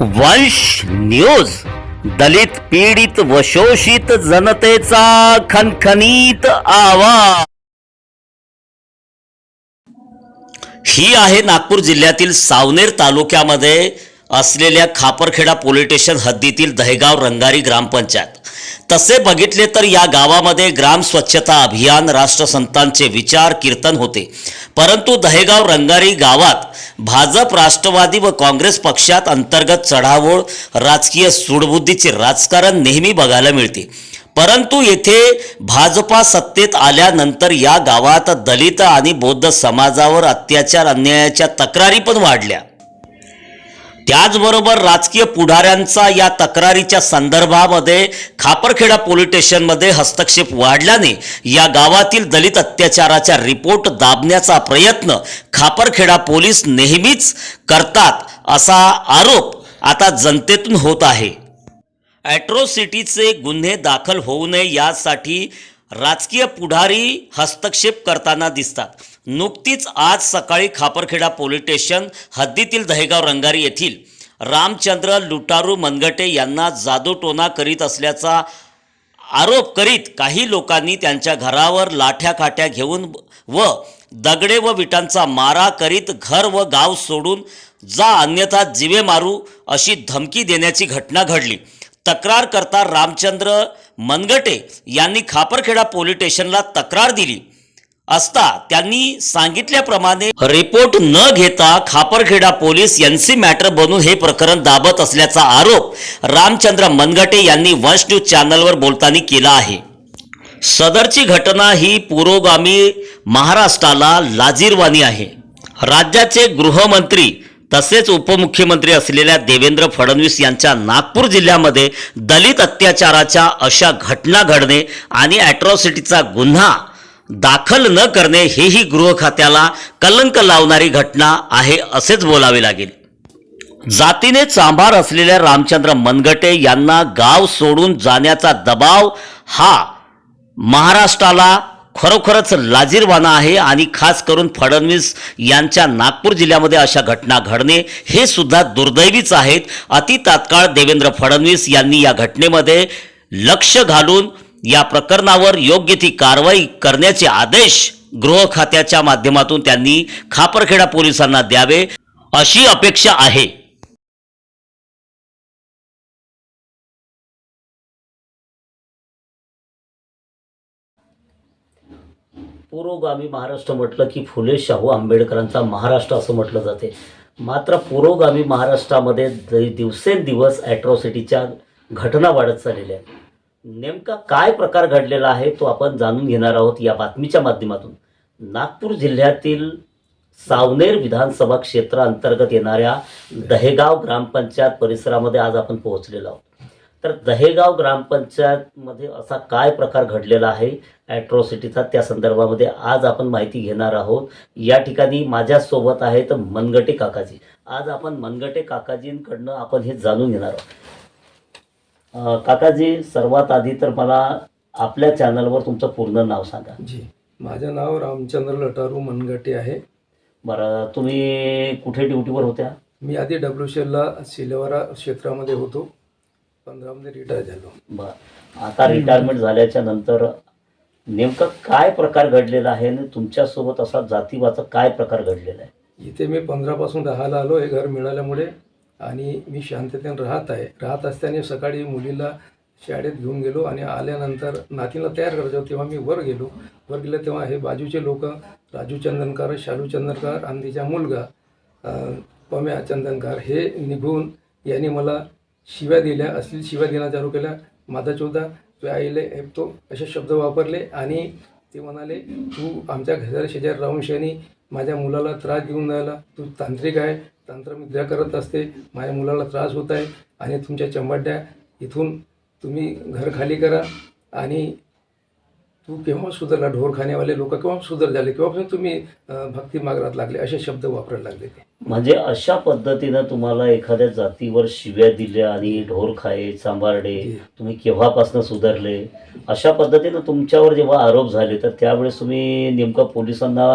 वंश न्यूज दलित पीडित व शोषित जनतेचा खनखनीत आवाज. ही आहे नागपूर जिल्ह्यातील सावनेर तालुक्यामध्ये असलेल्या खापरखेडा पोलीस स्टेशन हद्दीतील दहेगाव रंगारी ग्रामपंचायत. तसे बघितले तर या गावामध्ये ग्राम स्वच्छता अभियान राष्ट्रसंतांचे विचार कीर्तन होते. परंतु दहेगाव रंगारी गावात भाजप राष्ट्रवादी व काँग्रेस पक्षात अंतर्गत चढावळ राजकीय सूडबुद्धीचे राजकारण नेहमी बघायला मिळते. परंतु येथे भाजपा सत्तेत आल्यानंतर या गावात दलित आणि बौद्ध समाजावर अत्याचार अन्यायाच्या तक्रारी पण वाढल्या. त्याचबरोबर राजकीय पुढाऱ्यांचा या तक्रारीच्या संदर्भामध्ये खापरखेडा पोलीस स्टेशनमध्ये हस्तक्षेप वाढल्याने या गावातील दलित अत्याचाराचा रिपोर्ट दाबण्याचा प्रयत्न खापरखेडा पोलीस नेहमीच करतात असा आरोप आता जनतेतून होत आहे. ॲट्रोसिटीचे गुन्हे दाखल होऊ नये यासाठी राजकीय पुढारी हस्तक्षेप करताना दिसतात. नुकतीच आज सकाळी खापरखेडा पोलीस स्टेशन हद्दीतील दहेगाव रंगारी येथील रामचंद्र लुटारू मनगटे यांना जादूटोना करीत असल्याचा आरोप करीत काही लोकांनी त्यांच्या घरावर लाठ्याकाठ्या घेऊन व दगडे व विटांचा मारा करीत घर व गाव सोडून जा अन्यथा जिवे मारू अशी धमकी देण्याची घटना घडली. तक्रार करता रामचंद्र मनगटे यांनी खापरखेडा पोलीस स्टेशनला तक्रार दिली. असता त्यांनी सांगितल्याप्रमाणे रिपोर्ट न घेता खापरखेडा पोलीस एनसी मॅटर बनून हे प्रकरण दाबत असल्याचा आरोप रामचंद्र मनगटे यांनी वंश न्यूज चॅनलवर बोलताना केला आहे. सदरची घटना ही पुरोगामी महाराष्ट्राला लाजीरवाणी आहे. राज्याचे गृहमंत्री तसेच उपमुख्यमंत्री असलेल्या देवेंद्र फडणवीस यांच्या नागपूर जिल्ह्यामध्ये दलित अत्याचाराच्या अशा घटना घडणे आणि ॲट्रॉसिटीचा गुन्हा दाखल न करणे हेही गृह खात्याला कलंक लावणारी घटना आहे असेच बोलावे लागेल. जातीने चांभार असलेल्या रामचंद्र मनगटे यांना गाव सोडून जाण्याचा दबाव हा महाराष्ट्राला खरोखरच लाजीरवाना आहे आणि खास करून फडणवीस यांच्या नागपूर जिल्ह्यामध्ये अशा घटना घडणे हे सुद्धा दुर्दैवीच आहेत. अति तात्काळ देवेंद्र फडणवीस यांनी या घटनेमध्ये लक्ष घालून या प्रकरणावर योग्य ती कारवाई करण्याचे आदेश गृह खात्याच्या माध्यमातून त्यांनी खापरखेडा पोलिसांना द्यावे अशी अपेक्षा आहे. पुरोगामी महाराष्ट्र म्हटलं की फुले शाहू आंबेडकरांचा महाराष्ट्र असं म्हटलं जाते. मात्र पुरोगामी महाराष्ट्रामध्ये द- दिवसेंदिवस ॲट्रॉसिटीच्या घटना वाढत चाललेल्या आहेत. नेमका काय प्रकार घडलेला आहे तो आपण जाणून घेणार आहोत या बातमीच्या माध्यमातून. नागपूर जिल्ह्यातील सावनेर विधानसभा क्षेत्रांतर्गत येणाऱ्या दहेगाव ग्रामपंचायत परिसरामध्ये आज आपण पोहोचलेलो आहोत. तर दहेगाव ग्रामपंचायतमध्ये असा काय प्रकार घडलेला आहे? ॲट्रॉसिटीचा त्या संदर्भामध्ये आज आपण माहिती घेणार आहोत. या ठिकाणी माझ्यासोबत आहेत मनगटे काकाजी. आज आपण मनगटे काकाजींकडनं आपण हे जाणून घेणार आहोत. काकाजी सर्वात आधी तर मला आपल्या चॅनलवर तुमचं पूर्ण नाव सांगा. जी माझं नाव रामचंद्र लटारू मनगटे आहे. बरं तुम्ही कुठे ड्युटीवर होत्या? मी आधी डब्ल्यू शेलला सिलेवारा क्षेत्रामध्ये होतो. पंधरामध्ये रिटायर झालो. बरं. आता रिटायरमेंट झाल्याच्यानंतर नेमकं काय प्रकार घडलेला आहे आणि तुमच्यासोबत असा जातीवाचा काय प्रकार घडलेला आहे? इथे मी पंधरापासून राहायला आलो हे घर मिळाल्यामुळे. आणि मी शांततेने राहत आहे. राहत असताना सकाळी मुलीला शाळेत घेऊन गेलो आणि आल्यानंतर नातीला तयार करायचं तेव्हा मी वर गेलो. वर गेलो तेव्हा हे बाजूचे लोक राजू चंदनकर शालू चंदनकर आणि तिचा मुलगा पम्या चंदनकर हे निघून यांनी मला शिव्या दिल्या असली शिव्या देणं चालू केल्या. माझा चौदा तू आईले हेपतो असे शब्द वापरले आणि ते म्हणाले तू आमच्या घराच्या शेजारी राहून शनी माझ्या मुलाला त्रास देऊन राहिला. तू तांत्रिक आहे. तंत्रविद्या करत असते. माझ्या मुलाला त्रास होत आहे आणि तुमच्या चंबाड्या इथून तुम्ही घर खाली करा आणि तू केव्हा सुधारला? ढोरखानेवाले लोक केव्हा सुधार झाले? केव्हापासून तुम्ही भक्ती मागरात लागले? असे शब्द वापरायला लागले ते. म्हणजे अशा पद्धतीनं तुम्हाला एखाद्या जातीवर शिव्या दिल्या आणि ढोर खाये सांभारडे जी. तुम्ही केव्हापासून सुधारले? अशा पद्धतीनं तुमच्यावर जेव्हा आरोप झाले तर त्यावेळेस तुम्ही नेमकं पोलिसांना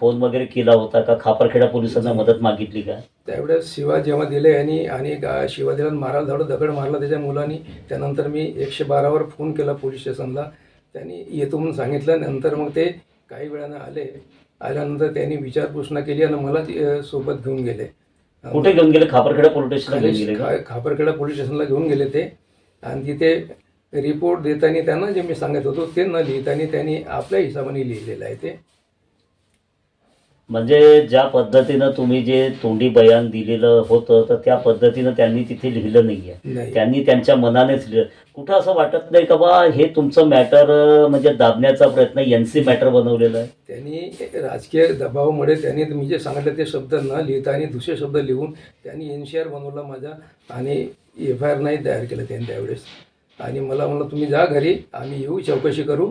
फोन वगैरे केला होता का? खापरखेडा पोलिसांना मदत मागितली का? त्यावेळेस शिवा जेव्हा दिले आणि आणि शिवा दिला मारायला धाडू दगड मारला त्याच्या मुलांनी त्यानंतर मी एकशे बारावर फोन केला पोलीस स्टेशनला. त्यांनी येतो म्हणून सांगितलं. नंतर मग ते काही वेळानं आले. आल्यानंतर त्यांनी विचारपूस न केली आणि मला सोबत घेऊन गेले. कुठे घेऊन गेले? खापरखेडा पोलीस स्टेशनला खापरखेडा पोलीस स्टेशनला घेऊन गेले ते. आणि तिथे रिपोर्ट देताना त्यांना जे मी सांगत होतो ते न लिहिताना त्यांनी आपल्या हिशोबाने लिहिलेलं आहे ते. म्हणजे ज्या पद्धतीनं तुम्ही जे तोंडी बयान दिलेलं होतं तर त्या पद्धतीनं त्यांनी तिथे लिहिलं नाहीये. नाही. त्यांनी त्यांच्या मनानेच लिहिलं. कुठं असं वाटत नाही का बा हे तुमचं मॅटर म्हणजे दाबण्याचा प्रयत्न एन सी मॅटर बनवलेलं आहे? त्यांनी राजकीय दबावामुळे त्यांनी मी जे सांगितलं ते शब्द न लिहिता आणि दुसरे शब्द लिहून त्यांनी एन सी आर बनवला माझा आणि एफ आय आर नाही तयार केलं त्यांनी त्यावेळेस. आणि मला म्हणलं तुम्ही जा घरी आम्ही येऊ चौकशी करू.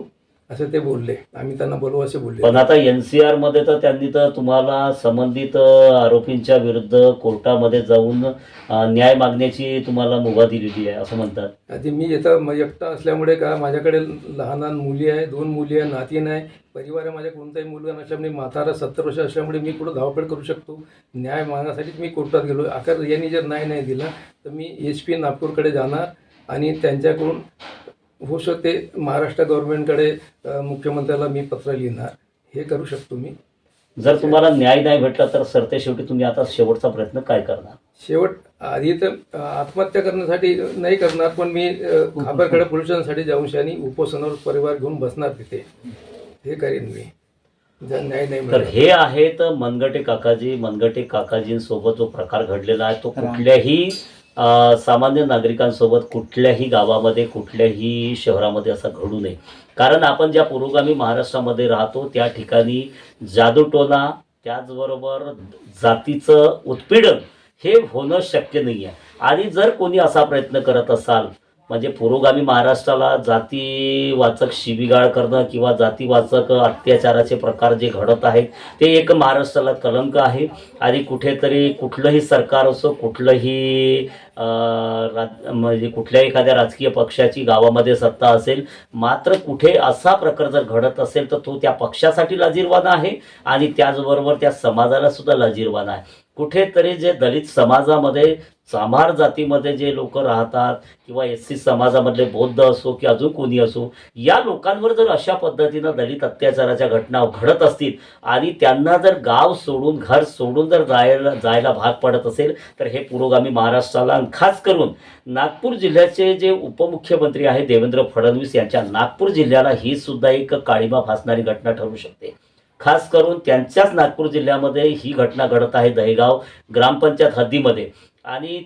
असं ते बोलले. आम्ही त्यांना बोलवू असे बोलले. पण आता एन सी आरमध्ये तर त्यांनी तर तुम्हाला संबंधित आरोपींच्या विरुद्ध कोर्टामध्ये जाऊन न्याय मागण्याची तुम्हाला मुभा दिलेली आहे असं म्हणतात. आधी मी इथं एकटा असल्यामुळे का माझ्याकडे लहान लहान मुली आहे दोन मुली आहे नातीन आहे परिवार आहे माझ्या कोणताही मुलगा नसल्यामुळे म्हातारा सत्तर वर्ष असल्यामुळे मी कुठं धावपळ करू शकतो? न्याय मागण्यासाठीच मी कोर्टात गेलो. आखर यांनी जर न्याय नाही दिला तर मी एस पी नागपूरकडे जाणार आणि त्यांच्याकडून होऊ शकते. महाराष्ट्र गव्हर्नमेंटकडे मुख्यमंत्र्याला मी पत्र लिहिणार. हे करू शकतो मी. जर तुम्हाला न्याय नाही भेटला तर सरते शेवटी तुम्ही आता शेवटचा प्रयत्न काय करणार? शेवट आधी तर आत्महत्या करण्यासाठी नाही करणार पण मी अ, खापरकडे पोलीस स्टेशनसाठी जाऊन आणि उपोषणावर परिवार घेऊन बसणार तिथे. हे करेन मी. जर न्याय नाही तर हे आहेत मनगटे काकाजी. मनगटे काकाजींसोबत जो प्रकार घडलेला आहे तो कुठल्याही सामान्य नागरिकांसोबत कुठल्याही गावामध्ये कुठल्याही शहरामध्ये असा घडू नये. कारण आपण ज्या पुरोगामी महाराष्ट्रामध्ये राहतो त्या ठिकाणी जादूटोना त्याचबरोबर जातीचं उत्पीडन हे होणं शक्य नाही आहे आणि जर कोणी असा प्रयत्न करत असाल म्हणजे पुरोगामी महाराष्ट्राला जातीवाचक शिबिगाळ करणं किंवा जातीवाचक अत्याचाराचे प्रकार जे घडत आहेत ते एक महाराष्ट्राला कलंक आहे. आणि कुठेतरी कुठलंही सरकार असो कुठलंही राज म्हणजे कुठल्याही एखाद्या राजकीय पक्षाची गावामध्ये सत्ता असेल मात्र कुठे असा प्रकार जर घडत असेल तर तो त्या पक्षासाठी लाजीरवाना आहे आणि त्याचबरोबर त्या समाजाला सुद्धा लाजीरवाना आहे. कुठेतरी जे दलित समाजामध्ये चामार जातीमध्ये जे लोक राहतात किंवा एस सी समाजामधले बौद्ध असो की अजून कोणी असो या लोकांवर जर अशा पद्धतीनं दलित अत्याचाराच्या घटना घडत असतील आणि त्यांना जर गाव सोडून घर सोडून जर जायला जायला भाग पडत असेल तर हे पुरोगामी महाराष्ट्राला आणि खास करून नागपूर जिल्ह्याचे जे उपमुख्यमंत्री आहे देवेंद्र फडणवीस यांच्या नागपूर जिल्ह्याला ही सुद्धा एक काळीमा फासणारी घटना ठरू शकते. खास करून त्यांच्याच नागपूर जिल्ह्यामध्ये ही घटना घडत आहे दहेगाव ग्रामपंचायत हद्दीमध्ये. आणि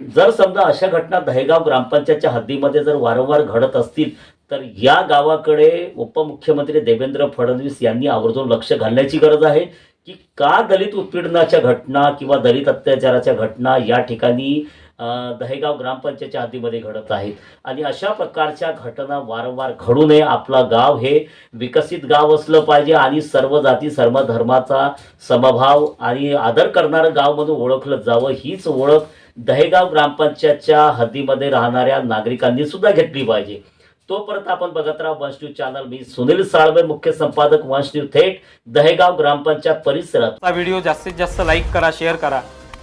जर समजा अशा घटना दहेगाव ग्रामपंचायतच्या हद्दीमध्ये जर वारंवार घडत असतील तर या गावाकडे उपमुख्यमंत्री देवेंद्र फडणवीस यांनी आवर्जून लक्ष घालण्याची गरज आहे की का दलित उत्पीडनाच्या घटना किंवा दलित अत्याचाराच्या घटना या ठिकाणी दहेगाव ग्रामपंचायतच्या हद्दीमध्ये घडत आहेत. आणि अशा प्रकारच्या घटना वारंवार घडू नये आपला गाव हे विकसित गाव असलं पाहिजे आणि सर्व जाती सर्व धर्माचा समभाव आणि आदर करणारं गाव म्हणून ओळखलं जावं. हीच ओळख दहेगाव ग्रामपंचायतच्या हद्दीमध्ये राहणाऱ्या नागरिकांनी सुद्धा घेतली पाहिजे. तोपर्यंत आपण बघत राहा वंश न्यूज चॅनल. मी सुनील साळवे मुख्य संपादक वंश न्यूज थेट दहेगाव ग्रामपंचायत परिसरात. हा व्हिडिओ जास्तीत जास्त लाईक करा शेअर करा.